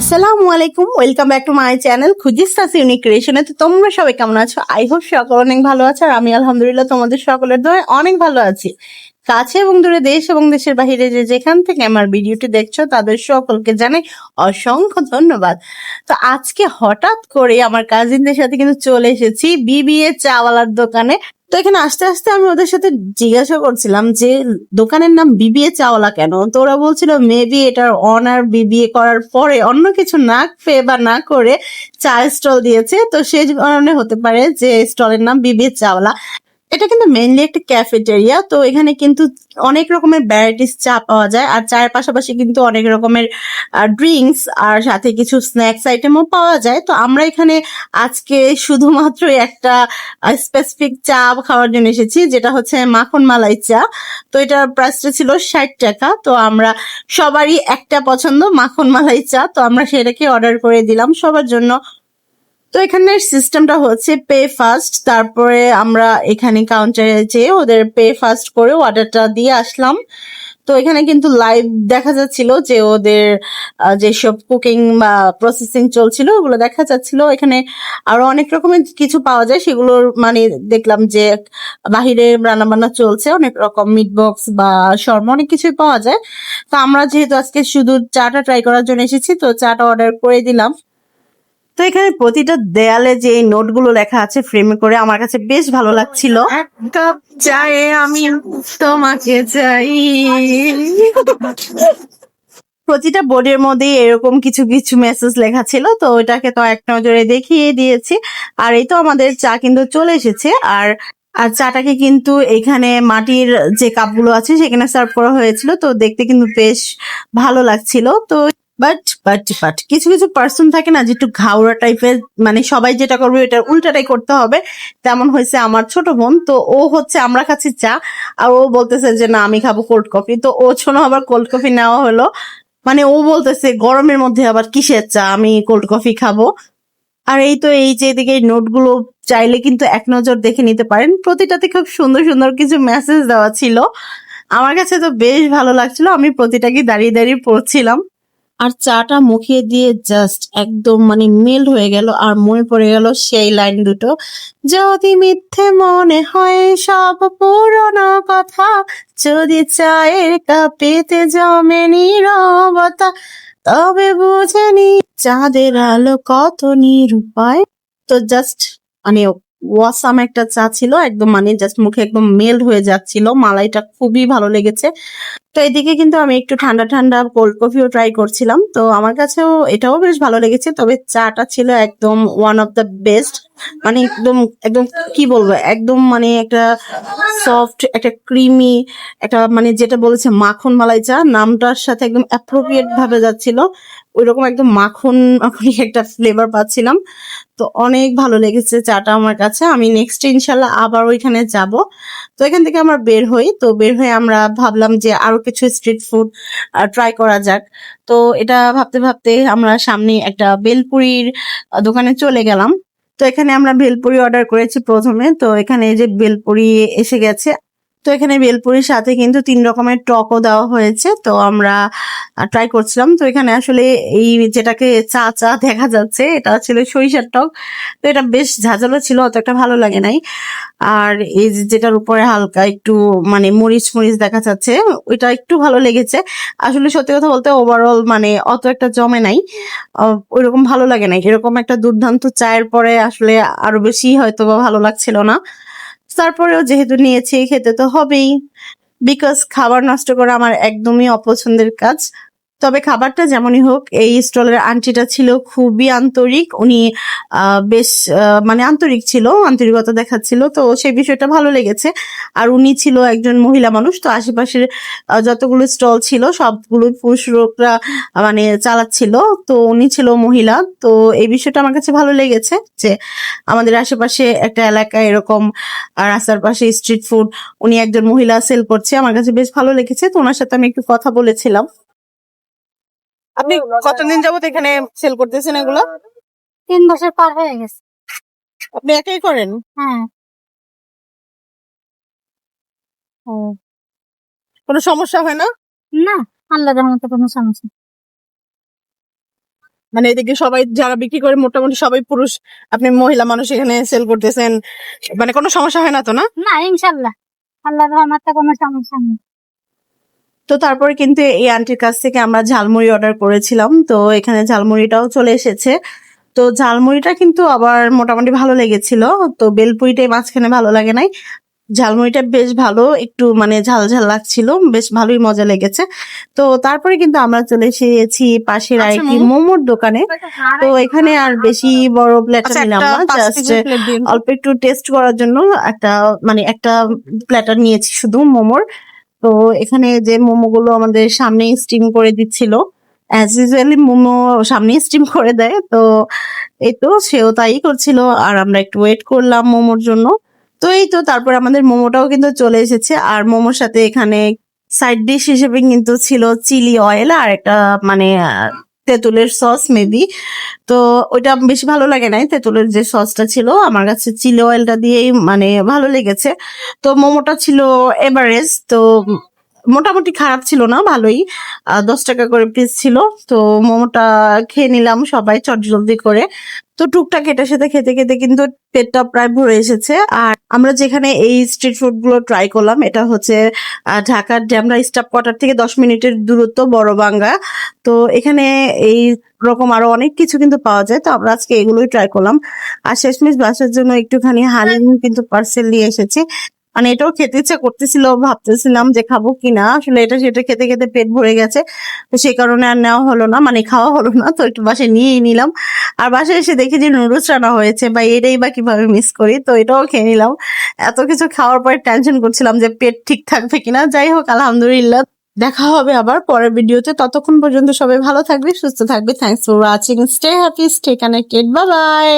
আসসালামু আলাইকুম welcome back to my channel Khujista's unique ক্রিয়েশনে তো তোমরা সবাই কেমন আছো? আই হোপ সকল অনেক ভালো আছো, আর আমি আলহামদুলিল্লাহ তোমাদের সকলের দোয়ায় অনেক ভালো আছি। কাছে এবং দূরে দেশ এবং দেশের বাহিরে যে যেখান থেকে আমার ভিডিওটি দেখছ, তাদের সকলকে জানাই অসংখ্য ধন্যবাদ। তো আজকে হঠাৎ করে আমার কাজিনদের সাথে কিন্তু চলে এসেছি বিবিএ চাওয়ালার দোকানে। তো এখানে আস্তে আস্তে আমি ওদের সাথে জিজ্ঞাসা করছিলাম যে, দোকানের নাম বিবিএ চাওলা কেন? তো ওরা বলছিল মেবি এটার অনার বিবিএ করার পরে অন্য কিছু না পেয়ে বা না করে চা স্টল দিয়েছে। তো সেই কারণে হতে পারে যে স্টলের নাম বিবিএ চাওয়ালা এটা কিন্তু মেইনলি একটা ক্যাফেটেরিয়া তো এখানে কিন্তু অনেক রকমের ভ্যারাইটিস চা পাওয়া যায়। আর চায়ের পাশাপাশি কিন্তু অনেক রকমের ড্রিঙ্কস আর সাথে কিছু স্ন্যাক্স আইটেমও পাওয়া যায়। তো আমরা এখানে আজকে শুধুমাত্র একটা স্পেসিফিক চা খাওয়ার জন্য এসেছি, যেটা হচ্ছে মাখন মালাই চা। তো এটার প্রাইসটা ছিল ষাট টাকা। তো আমরা সবারই একটা পছন্দ মাখন মালাই চা। তো আমরা সেটাকে অর্ডার করে দিলাম সবার জন্য। তো এখানের সিস্টেমটা হচ্ছে পে ফার্স্ট তারপরে আমরা এখানে কাউন্টারে যেয়ে ওদের পে ফার্স্ট করে অর্ডারটা দিয়ে আসলাম। তো এখানে কিন্তু লাইভ দেখা যাচ্ছিল যে ওদের যেসব কুকিং বা প্রসেসিং চলছিল ওগুলো দেখা যাচ্ছিল। এখানে আরও অনেক রকমের কিছু পাওয়া যায়, সেগুলোর মানে দেখলাম যে বাহিরে রান্না বান্না চলছে, অনেক রকম মিট বক্স বা শর্মা অনেক কিছুই পাওয়া যায়। তো আমরা যেহেতু আজকে শুধু চাটা ট্রাই করার জন্য এসেছি, তো চাটা অর্ডার করে দিলাম। তো এখানে প্রতিটা দেয়ালে যে এই নোটগুলো লেখা আছে ফ্রেমে করে আমার কাছে বেশ ভালো লাগছিল। এক কাপ চায়ে আমি তোমাকে চাই। প্রতিটা বোর্ডের মধ্যে এরকম কিছু কিছু মেসেজ লেখা ছিল তো ওইটাকে তো এক নজরে দেখিয়ে দিয়েছি। আর এই তো আমাদের চা কিন্তু চলে এসেছে আর আর চাটাকে কিন্তু এখানে মাটির যে কাপগুলো আছে সেখানে সার্ভ করা হয়েছিল তো দেখতে কিন্তু বেশ ভালো লাগছিল। তো বাট বাট বাট কিছু কিছু পার্সন থাকে না যে একটু ঘাওড়া টাইপের মানে সবাই যেটা করবে এটা উল্টাটাই করতে হবে। তেমন হয়েছে আমার ছোট বোন, তো ও হচ্ছে আমরা খাচ্ছি চা, আর ও বলতেছে যে না, আমি খাব কোল্ড কফি তো ও ছোট আবার কোল্ড কফি নেওয়া হলো। মানে ও বলতেছে গরমের মধ্যে আবার কিসের চা? আমি কোল্ড কফি খাব। আর এই তো এই যে এদিকে নোটগুলো চাইলে কিন্তু এক নজর দেখে নিতে পারেন। প্রতিটাতে খুব সুন্দর সুন্দর কিছু মেসেজ দেওয়া ছিল। আমার কাছে তো বেশ ভালো লাগছিল। আমি প্রতিটাকে দাঁড়িয়ে দাঁড়িয়ে পড়ছিলাম। আর চাটা মুখে দিয়ে জাস্ট একদম মানে মেল্ট হয়ে গেল আর মনে পড়ে গেল সেই লাইন দুটো। যদি মিথ্যে মনে হয় সব পুরনো কথা, যদি চায়ের কাপেতে জমে নীরবতা, তবে বুঝেনি চাঁদের আলো কত নিরুপায়। তো জাস্ট মানে ওয়াসাম একটা চা ছিল, একদম মানে জাস্ট মুখে একদম মেল্ট হয়ে যাচ্ছিল, মালাইটা খুবই ভালো লেগেছে। তো এদিকে কিন্তু আমি একটু ঠান্ডা ঠান্ডা কোল্ড কফিও ট্রাই করছিলাম। তো আমার কাছেও এটাও বেশ ভালো লেগেছে, তবে চাটা ছিল একদম ওয়ান অফ দ্য বেস্ট মানে একদম একদম কি বলব, একদম মানে একটা সফট একটা ক্রিমি একটা মানে যেটা বলেছে মাখন মালাই চা, নামটার সাথে একদম অ্যাপ্রোপ্রিয়েট ভাবে যাচ্ছিল। ওইরকম একদম মাখন মাখনই একটা ফ্লেভার পাচ্ছিলাম। তো অনেক ভালো লেগেছে চাটা আমার কাছে। আমি নেক্সট ইনশাল্লাহ আবার ওইখানে যাব। তো এখান থেকে আমরা বের হই। তো বের হয়ে আমরা ভাবলাম যে আরও কিছু স্ট্রিট ফুড ট্রাই করা যাক। তো এটা ভাবতে ভাবতে আমরা সামনে একটা বেলপুরির দোকানে চলে গেলাম। তো এখানে আমরা বেলপুরি অর্ডার করেছি প্রথমে। তো এখানে যে বেলপুরি এসে গেছে। তো এখানে বেলপুরির সাথে কিন্তু তিন রকমের টকও দেওয়া হয়েছে। তো আমরা ট্রাই করছিলাম। তো এখানে আসলে এই যেটাকে চা চা দেখা যাচ্ছে, এটা ছিল সরিষার টক। তো এটা বেশ ঝাঁঝালো ছিল, অত একটা ভালো লাগে নাই। আর এই যেটার উপরে হালকা একটু মানে মরিচ মরিচ দেখা যাচ্ছে, ওইটা একটু ভালো লেগেছে। আসলে সত্যি কথা বলতে ওভারঅল মানে অত একটা জমে নাই। ওইরকম ভালো লাগে নাই। এরকম একটা দুর্দান্ত চায়ের পরে আসলে আরও বেশি হয়তো বা ভালো লাগছিল না। তারপরেও যেহেতু নিয়েছি খেতে তো হবেই। বিকজ খাবার নষ্ট করা আমার একদমই অপছন্দের কাজ। তবে খাবারটা যেমনই হোক, এই স্টলের আন্টিটা ছিল খুবই আন্তরিক। উনি বেশ মানে আন্তরিক ছিল, আন্তরিকতা দেখাচ্ছিল। তো সেই বিষয়টা ভালো লেগেছে। আর উনি ছিল একজন মহিলা মানুষ, তো আশেপাশের যতগুলো স্টল ছিল, সবগুলো পুরুষ লোকরা মানে চালাচ্ছিল। তো উনি ছিল মহিলা। তো এই বিষয়টা আমার কাছে ভালো লেগেছে যে আমাদের আশেপাশে একটা এলাকায় এরকম রাস্তার পাশে স্ট্রিট ফুড উনি একজন মহিলা সেল করছে। আমার কাছে বেশ ভালো লেগেছে। তো ওনার সাথে আমি একটু কথা বলেছিলাম। আপনি কতদিন যাবত এখানে সেল করতেছেন এগুলো? তিন বছর পার হয়ে গেছে। আপনি একাই করেন? হ্যাঁ। কোনো সমস্যা হয় না? না আল্লাহ রহমতে কোনো সমস্যা মানে এদিকে সবাই যারা বিক্রি করে মোটামুটি সবাই পুরুষ আপনি মহিলা মানুষ এখানে সেল করতেছেন মানে কোনো সমস্যা হয় না তো না? না ইনশাল্লাহ। আল্লাহর রহমতে কোনো সমস্যা নেই। তো তারপরে কিন্তু এই আন্টির কাছ থেকে আমরা ঝালমুড়ি অর্ডার করেছিলাম। তো এখানে ঝালমুড়িটাও চলে এসেছে। তো ঝালমুড়িটা কিন্তু আবার মোটামুটি ভালো লেগেছিল। তো বেলপুরিটাই মাঝখানে ভালো লাগে নাই। ঝালমুড়িটা বেশ ভালো একটু মানে ঝাল ঝাল লাগছিল বেশ ভালোই মজা লেগেছে। তো তারপরে কিন্তু আমরা চলে এসেছি পাশের আচ্ছা, আরেকটি মোমোর দোকানে। তো এখানে আর বেশি বড় প্লেটার আচ্ছা, নিলাম না জাস্ট অল্প একটু টেস্ট করার জন্য একটা মানে একটা প্ল্যাটার নিয়েছি শুধু মোমোর। তো এখানে যে মোমোগুলো আমাদের সামনে স্টিম করে দিচ্ছিল অ্যাজ ইউজুয়ালি মোমো সামনে স্টিম করে দেয়, তো এই তো সেও তাই করছিল, আর আমরা একটু ওয়েট করলাম মোমোর জন্য। তো এই তো তারপর আমাদের মোমোটাও কিন্তু চলে এসেছে, আর মোমোর সাথে এখানে সাইড ডিশ হিসেবে কিন্তু ছিল চিলি অয়েল আর একটা মানে তেঁতুলের সস মেবি তো ওইটা বেশি ভালো লাগে নাই। তেঁতুলের যে সসটা ছিল, আমার কাছে চিলি অয়েলটা দিয়েই মানে ভালো লেগেছে। তো মোমোটা ছিল এভারেজ তো মোটামুটি খারাপ ছিল না, ভালোই। দশ টাকা করে পিস ছিল। তো মোমোটা খেয়ে নিলাম সবাই চটজলদি করে। তো টুকটাক এটার সাথে খেতে খেতে কিন্তু পেটটা প্রায় ভরে এসেছে। আর আমরা যেখানে এই স্ট্রিট ফুডগুলো ট্রাই করলাম, এটা হচ্ছে ঢাকার ড্যামরা স্টাফ কোয়ার্টার থেকে দশ মিনিটের দূরত্ব বড়বাঙ্গা তো এখানে এই রকম আরও অনেক কিছু কিন্তু পাওয়া যায়। তো আমরা আজকে এগুলোই ট্রাই করলাম। আর শেষমেশ বাসার জন্য একটুখানি হালিম কিন্তু পার্সেল নিয়ে এসেছি। মানে এটাও খেতে ইচ্ছা করতেছিল, ভাবতেছিলাম যে খাব কিনা। আসলে এটা সেটা খেতে খেতে পেট ভরে গেছে। তো সেই কারণে আর নেওয়া হলো না মানে খাওয়া হলো না, তো একটু বাসায় নিয়েই নিলাম। আর বাসায় এসে দেখি যে নুডলস রান্না হয়েছে, বা এটাই বা কীভাবে মিস করি, তো এটাও খেয়ে নিলাম। এত কিছু খাওয়ার পরে টেনশন করছিলাম যে পেট ঠিক থাকবে কিনা। যাই হোক, আলহামদুলিল্লাহ। দেখা হবে আবার পরের ভিডিওতে ততক্ষণ পর্যন্ত সবাই ভালো থাকবে, সুস্থ থাকবে। Thanks for watching stay happy stay connected bye bye